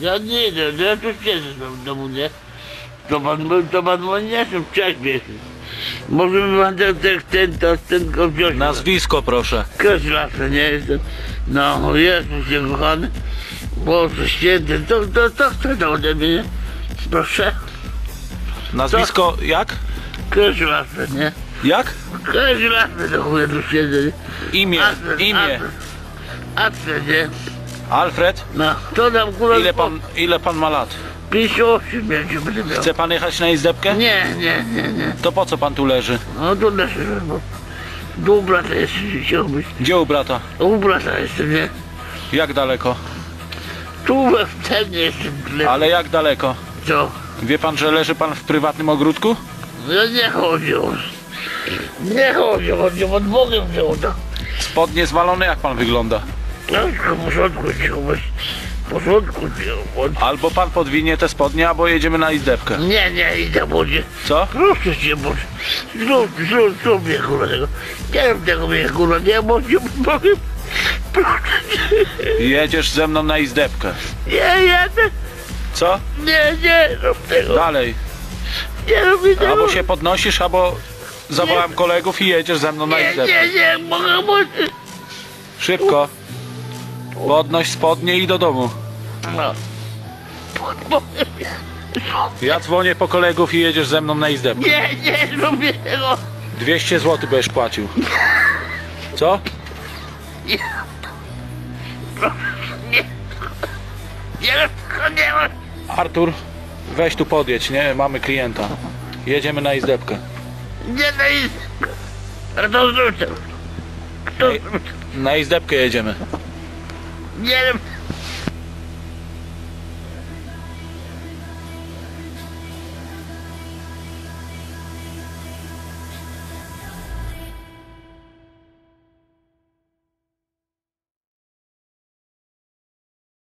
Ja nie idę, no ja tu siedzę w domu, nie? To pan to pan mówi, nie jestem wcześniej. Może mi pan ten, ten, ten, ten, ten go wziąć. Nazwisko proszę. Kreślaczę, nie jestem. No, Jezus się kochany. Boże święty, to, to, to chce to ode mnie, nie? Proszę. Nazwisko jak? Kreślaczę, nie? Jak? Kreślaczę, to chuję tu siedzę, nie? Imię, Alfred, imię. Alfred. Alfred, nie? Alfred? No, to nam kurwa... Ile pan, ile pan ma lat? 58 mieć będę miał. Chce pan jechać na izdebkę? Nie, nie, nie, nie. To po co pan tu leży? No to leży, bo... Do u brata jeszcze chciałbyś. Gdzie u brata? U brata jestem, nie? Jak daleko? Tu we wcenie jestem tyle. Ale jak daleko? Co? Wie pan, że leży pan w prywatnym ogródku? No nie chodzi o... Nie chodzi, chodzi o Bogiem wziął to. Spodnie zwalone, jak pan wygląda? Tylko w porządku. W porządku. Albo pan podwinie te spodnie, albo jedziemy na izdebkę. Nie, nie, idę bodzie. Co? Proszę cię, bo zrób, zrób, zrób mnie kurwa tego. Nie rób tego mnie kurwa, nie bodzie, powiem. Proszę cię. Jedziesz ze mną na izdebkę. Nie, jadę. Co? Nie, nie rób tego. Dalej. Nie mi tego. Albo się podnosisz, albo zawołam kolegów i jedziesz ze mną na Nie, izdebkę. nie, nie, mogę bodzie. Szybko. Podnoś spodnie i do domu. No. Ja dzwonię po kolegów i jedziesz ze mną na izdebkę. Nie, nie mi tego. 200 zł będziesz płacił. Co? Nie. Nie. Nie nie. Artur, weź tu podjedź, nie? Mamy klienta. Jedziemy na izdebkę. Nie na izbę. Kto zrzucił? Kto Ej. zrzucił? Na izdebkę jedziemy. Nie wiem.